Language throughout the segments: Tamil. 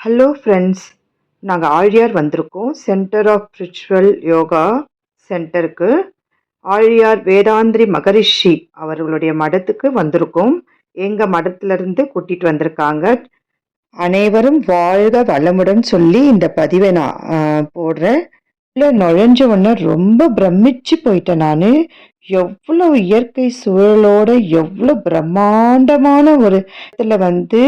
ஹலோ ஃப்ரெண்ட்ஸ் நாங்கள் ஆழியார் வந்திருக்கோம். சென்டர் ஆஃப் ஸ்பிரிச்சுவல் யோகா சென்டருக்கு ஆழியார் வேதாந்திரி மகரிஷி அவர்களுடைய மடத்துக்கு வந்திருக்கோம். எங்கள் மடத்துலேருந்து கூட்டிகிட்டு வந்திருக்காங்க. அனைவரும் வாழ்க வளமுடன் சொல்லி இந்த பதிவை நான் போடுறேன். இல்லை நுழைஞ்ச உடனே ரொம்ப பிரமிச்சு போயிட்டேன் நான். எவ்வளோ இயற்கை சூழலோட எவ்வளோ பிரம்மாண்டமான ஒரு இதில் வந்து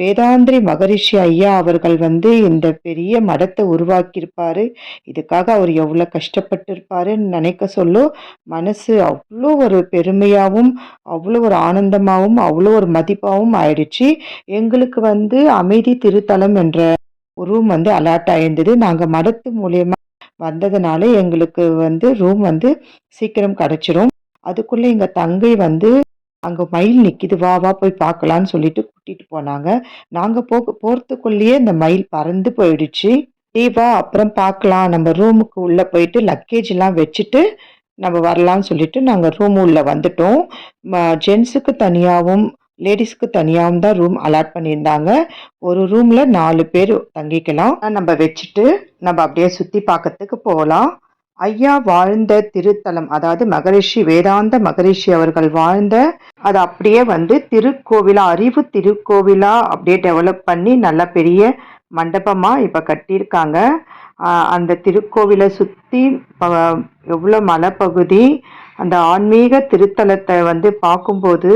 வேதாந்திரி மகரிஷி ஐயா அவர்கள் வந்து இந்த பெரிய மடத்தை உருவாக்கியிருப்பாரு. இதுக்காக அவர் எவ்வளோ கஷ்டப்பட்டிருப்பாருன்னு நினைக்க சொல்லும் மனசு அவ்வளோ ஒரு பெருமையாகவும் அவ்வளோ ஒரு ஆனந்தமாகவும் அவ்வளோ ஒரு மதிப்பாகவும் ஆயிடுச்சு. எங்களுக்கு வந்து அமைதி திருத்தலம் என்ற ரூம் வந்து அலாட் ஆயிருந்தது. நாங்கள் மடத்து மூலியமாக வந்ததுனால எங்களுக்கு வந்து ரூம் வந்து சீக்கிரம் கிடச்சிரும். அதுக்குள்ளே எங்கள் தங்கை வந்து அங்கே மயில் நிற்கிது வா வா போய் பார்க்கலான்னு சொல்லிட்டு கூட்டிகிட்டு போனாங்க. நாங்கள் போக போகிறதுக்குள்ளேயே இந்த மயில் பறந்து போயிடுச்சு. "ஏய் வா அப்புறம் பார்க்கலாம். நம்ம ரூமுக்கு உள்ளே போயிட்டு லக்கேஜ்லாம் வச்சுட்டு நம்ம வரலாம்னு சொல்லிட்டு நாங்கள் ரூம் உள்ளே வந்துட்டோம். ஜென்ஸுக்கு தனியாகவும் லேடிஸ்க்கு தனியாகவும் தான் ரூம் அலாட் பண்ணியிருந்தாங்க. ஒரு ரூமில் நாலு பேர் தங்கிக்கலாம். நம்ம வச்சுட்டு நம்ம அப்படியே சுற்றி பார்க்கறதுக்கு போகலாம். ஐயா வாழ்ந்த திருத்தலம் அதாவது மகரிஷி வேதாந்த மகரிஷி அவர்கள் வாழ்ந்த அது அப்படியே வந்து திருக்கோவிலா அறிவு திருக்கோவிலா அப்படியே டெவலப் பண்ணி நல்ல பெரிய மண்டபமாக இப்போ கட்டியிருக்காங்க. அந்த திருக்கோவிலை சுற்றி ப- எவ்வளோ மலைப்பகுதி அந்த ஆன்மீக திருத்தலத்தை வந்து பார்க்கும்போது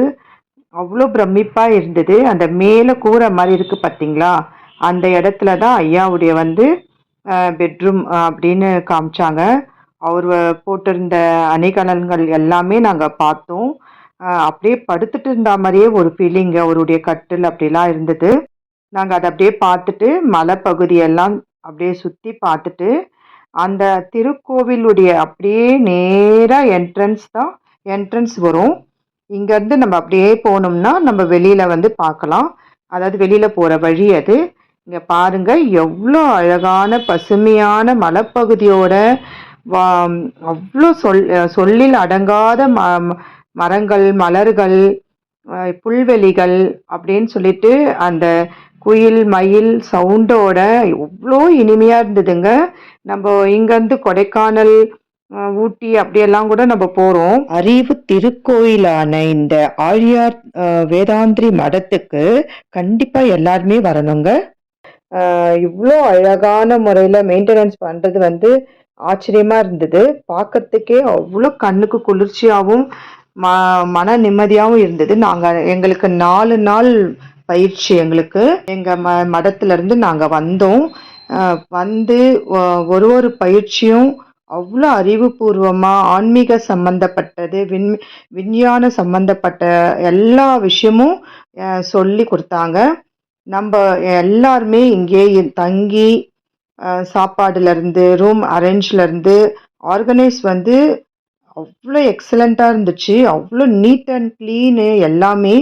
அவ்வளோ பிரமிப்பாக இருந்தது. அந்த மேலே கூரை மாதிரி இருக்குது பார்த்தீங்களா அந்த இடத்துல தான் ஐயாவுடைய வந்து பெட்ரூம் அப்படின்னு காமிச்சாங்க. அவர் போட்டிருந்த அணிகலன்கள் எல்லாமே நாங்கள் பார்த்தோம். அப்படியே படுத்துட்டு இருந்த மாதிரியே ஒரு ஃபீலிங் அவருடைய கட்டில் அப்படிலாம் இருந்தது. நாங்கள் அதை அப்படியே பார்த்துட்டு மலைப்பகுதியெல்லாம் அப்படியே சுற்றி பார்த்துட்டு அந்த திருக்கோவிலுடைய அப்படியே நேராக என்ட்ரன்ஸ் தான் என்ட்ரன்ஸ் வரும். இங்கேருந்து நம்ம அப்படியே போனோம்னா நம்ம வெளியில் வந்து பார்க்கலாம். அதாவது வெளியில் போகிற வழி அது. இங்கே பாருங்கள் எவ்வளோ அழகான பசுமையான மலைப்பகுதியோட வா அவ்வளோ சொல் சொல்லில் அடங்காத ம ம- மரங்கள் மலர்கள் புல்வெளிகள் அப்படின்னு சொல்லிட்டு அந்த குயில் மயில் சவுண்டோட எவ்வளோ இனிமையாக இருந்ததுங்க. நம்ம இங்கேருந்து கொடைக்கானல் ஊட்டி அப்படியெல்லாம் கூட நம்ம போகிறோம் அறிவு திருக்கோயிலான இந்த ஆழியார் வேதாந்திரி மடத்துக்கு கண்டிப்பாக எல்லாருமே வரணுங்க. இவ்வளோ அழகான முறையில் மெயின்டெனன்ஸ் பண்ணுறது வந்து ஆச்சரியமாக இருந்தது. பார்க்கறதுக்கே அவ்வளோ கண்ணுக்கு குளிர்ச்சியாகவும் ம மன நிம்மதியாகவும் இருந்தது. நாங்கள் எங்களுக்கு நாலு நாள் பயிற்சி எங்களுக்கு. எங்கள் ம மடத்துலேருந்து நாங்கள் வந்தோம். வந்து ஒரு ஒரு பயிற்சியும் அவ்வளோ அறிவுபூர்வமாக ஆன்மீக சம்பந்தப்பட்டது விண் விஞ்ஞான சம்பந்தப்பட்ட எல்லா விஷயமும் சொல்லி கொடுத்தாங்க. நம்ம எல்லாருமே இங்கே தங்கி சாப்பாடுலேருந்து ரூம் அரேஞ்ச்லேருந்து ஆர்கனைஸ் வந்து அவ்வளோ எக்ஸலண்ட்டாக இருந்துச்சு. அவ்வளோ நீட் அண்ட் க்ளீனு எல்லாமே.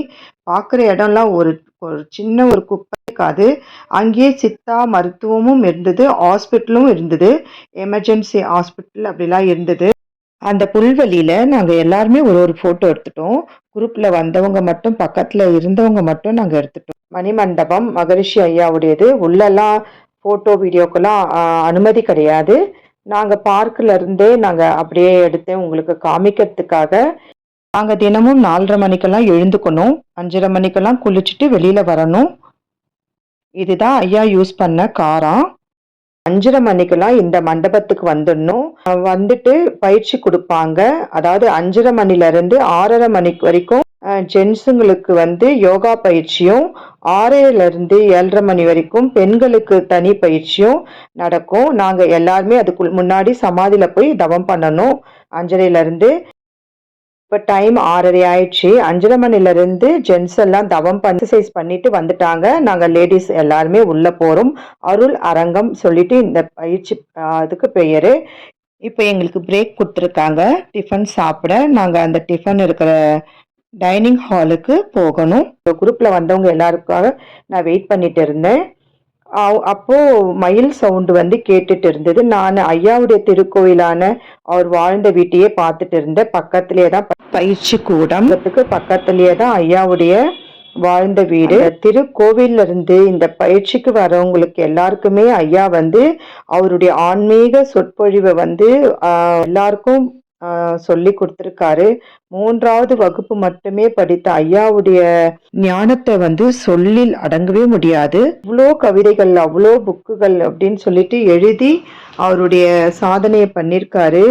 பார்க்குற இடம்லாம் ஒரு ஒரு சின்ன ஒரு குப்பை இருக்காது. அங்கேயே சித்தா மருத்துவமும் இருந்தது ஹாஸ்பிட்டலும் இருந்தது. எமர்ஜென்சி ஹாஸ்பிட்டல் அப்படிலாம் இருந்தது. அந்த புல்வெளியில் நாங்கள் எல்லாருமே ஒரு ஒரு ஃபோட்டோ எடுத்துட்டோம். குரூப்பில் வந்தவங்க மட்டும் பக்கத்தில் இருந்தவங்க மட்டும் நாங்கள் எடுத்துட்டோம். மணிமண்டபம் மகரிஷி ஐயாவுடையது. உள்ளெல்லாம் ஃபோட்டோ வீடியோக்கெல்லாம் அனுமதி கிடையாது. நாங்கள் பார்க்கில் இருந்தே நாங்கள் அப்படியே எடுத்து உங்களுக்கு காமிக்கிறதுக்காக நாங்கள் தினமும் நாலரை மணிக்கெல்லாம் எழுந்துக்கணும் அஞ்சரை மணிக்கெல்லாம் குளிச்சுட்டு வெளியில் வரணும். இதுதான் ஐயா யூஸ் பண்ண காராம். அஞ்சரை மணிக்கெல்லாம் இந்த மண்டபத்துக்கு வந்துடணும். வந்துட்டு பயிற்சி கொடுப்பாங்க. அதாவது அஞ்சரை மணிலேருந்து ஆறரை மணிக்கு வரைக்கும் ஜென்ஸுங்களுக்கு வந்து யோகா பயிற்சியும் ஆறரைல ஏழரை மணி வரைக்கும் பெண்களுக்கு தனி பயிற்சியும் நடக்கும். நாங்கள் எல்லாருமே அதுக்கு முன்னாடி சமாதியில் போய் தவம் பண்ணணும். அஞ்சரையிலேருந்து இப்போ டைம் ஆறரை ஆயிடுச்சு. அஞ்சரை மணிலேருந்து ஜென்ஸ் எல்லாம் தவம் பண்ணி எக்ஸசைஸ் பண்ணிட்டு வந்துட்டாங்க. நாங்கள் லேடிஸ் எல்லாருமே உள்ளே போகிறோம் அருள் அரங்கம் சொல்லிட்டு இந்த பயிற்சி அதுக்கு பெயர். இப்போ எங்களுக்கு பிரேக் கொடுத்துருக்காங்க. டிஃபன் சாப்பிட. நாங்கள் அந்த டிஃபன் இருக்கிற டைனிங் ஹாலுக்கு போகணும். குரூப்பில் வந்தவங்க எல்லாருக்காக நான் வெயிட் பண்ணிட்டு இருந்தேன். அ- அப்போ மயில் சவுண்டு வந்து கேட்டுட்டு இருந்தது. நான் ஐயாவுடைய திருக்கோயிலான அவர் வாழ்ந்த வீட்டையே பார்த்துட்டு இருந்தேன். பக்கத்திலேயே தான் பயிற்சி கூடம். பக்கத்திலேயே தான் ஐயாவுடைய வாழ்ந்த வீடு. திருக்கோவில்ல இருந்து இந்த பயிற்சிக்கு வரவங்களுக்கு எல்லாருக்குமே ஐயா வந்து அவருடைய ஆன்மீக சொற்பொழிவை வந்து எல்லாருக்கும் சொல்லி கொடுத்துருக்காரு. மூன்றாவது வகுப்பு மட்டுமே படித்த ஐயாவுடைய ஞானத்தை வந்து சொல்லில் அடங்கவே முடியாது. அவ்வளோ கவிதைகள் அவ்வளோ புக்குகள் அப்படின்னு சொல்லிட்டு எழுதி அவருடைய சாதனையை பண்ணியிருக்காரு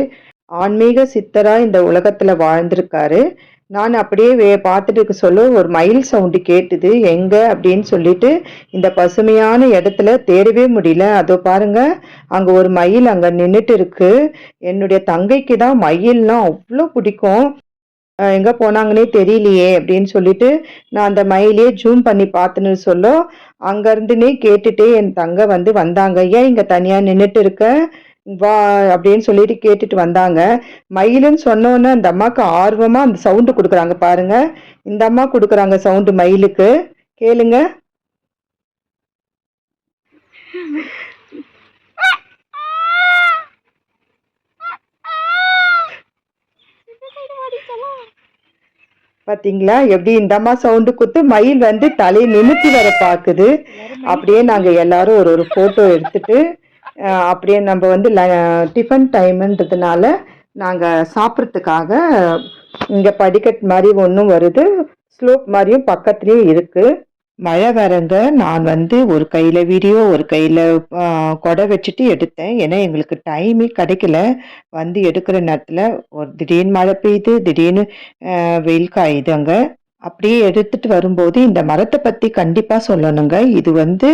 ஆன்மீக சித்தராக இந்த உலகத்தில் வாழ்ந்திருக்காரு. நான் அப்படியே வே பார்த்துட்டு இருக்க சொல்ல ஒரு மயில் சவுண்டு கேட்டுது. எங்க? அப்படின்னு சொல்லிட்டு இந்த பசுமையான இடத்துல தேடவே முடியல. அதோ பாருங்க அங்க ஒரு மயில் அங்க நின்றுட்டு இருக்கு. என்னுடைய தங்கைக்கு தான் மயில்னா அவ்வளோ பிடிக்கும். எங்கே எங்க போனாங்கன்னே தெரியலையே அப்படின்னு சொல்லிட்டு நான் அந்த மயிலே ஜூம் பண்ணி பார்த்துன்னு சொல்ல. அங்கேருந்துனே கேட்டுட்டே என் தங்க வந்து வந்தாங்க. ஏன் இங்க தனியா நின்றுட்டு இருக்க? வா அப்படின்னு சொல்லிட்டு கேட்டுட்டு வந்தாங்க. மயிலுன்னு சொன்னோன்னே அந்த அம்மாவுக்கு ஆர்வமாக அந்த சவுண்டு கொடுக்குறாங்க பாருங்க. இந்த அம்மா கொடுக்குறாங்க சவுண்டு மயிலுக்கு. கேளுங்க. பார்த்தீங்களா எப்படி இந்த அம்மா சவுண்டு குத்து மயில் வந்து தலையை நிமித்தி வர பார்க்குது. அப்படியே நாங்கள் எல்லாரும் ஒரு ஒரு ஃபோட்டோ எடுத்துட்டு அப்படியே நம்ம வந்து டிஃபன் டைம்ன்றதுனால நாங்கள் சாப்பிட்றதுக்காக இங்கே படிக்கட் மாதிரி ஒன்றும் வருது. ஸ்லோப் மாதிரியும் பக்கத்துலேயும் இருக்குது மழை வரங்க நான் வந்து ஒரு கையில் வீடியோ ஒரு கையில் கொடை வச்சுட்டு எடுத்தேன். ஏன்னா எங்களுக்கு டைமே கிடைக்கல. வந்து எடுக்கிற நேரத்தில் ஒரு திடீர்னு மழை பெய்யுது திடீர்னு வெயில் காயுது அங்கே. அப்படியே எடுத்துட்டு வரும்போது இந்த மரத்தை பத்தி கண்டிப்பா சொல்லணுங்க. இது வந்து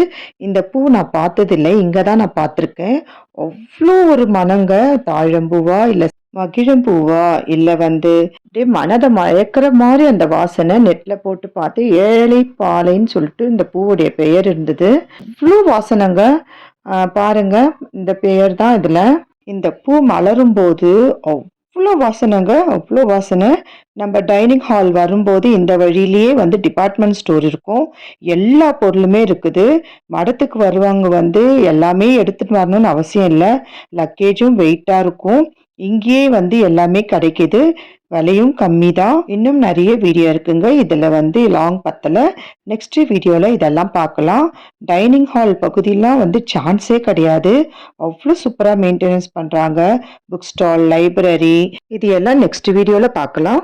இந்த பூ நான் பார்த்ததில்லை. இங்கே தான் நான் பார்த்துருக்கேன். அவ்வளோ ஒரு மனங்க தாழம்பூவா இல்ல மகிழம்பூவா இல்ல வந்து அப்படியே மனதை மயக்கிற மாதிரி அந்த வாசனை நெட்ல போட்டு பார்த்து ஏழை பாலைன்னு சொல்லிட்டு இந்த பூவுடைய பெயர் இருந்தது. இவ்வளோ வாசனைங்க. பாருங்க. இந்த பெயர் தான் இதுல. இந்த பூ மலரும் போது அவ்வளோ வாசனைங்க அவ்வளோ வாசனை. நம்ம டைனிங் ஹால் வரும்போது இந்த வழியிலேயே வந்து டிபார்ட்மெண்ட் ஸ்டோர் இருக்கும். எல்லா பொருளுமே இருக்குது. மடத்துக்கு வருவாங்க வந்து எல்லாமே எடுத்துகிட்டு வரணும்னு அவசியம் இல்லை. லக்கேஜும் வெயிட்டாக இருக்கும். இங்கேயே வந்து எல்லாமே கிடைக்குது. விலையும் கம்மி தான் இன்னும் நிறைய வீடியோ இருக்குங்க. இதில் வந்து லாங் பத்தல. நெக்ஸ்ட் வீடியோவில் இதெல்லாம் பார்க்கலாம். டைனிங் ஹால் பகுதியெலாம் வந்து சான்ஸே கிடையாது. அவ்வளோ சூப்பராக மெயின்டெனன்ஸ் பண்ணுறாங்க புக் ஸ்டால் லைப்ரரி இது எல்லாம் நெக்ஸ்ட் வீடியோவில் பார்க்கலாம்.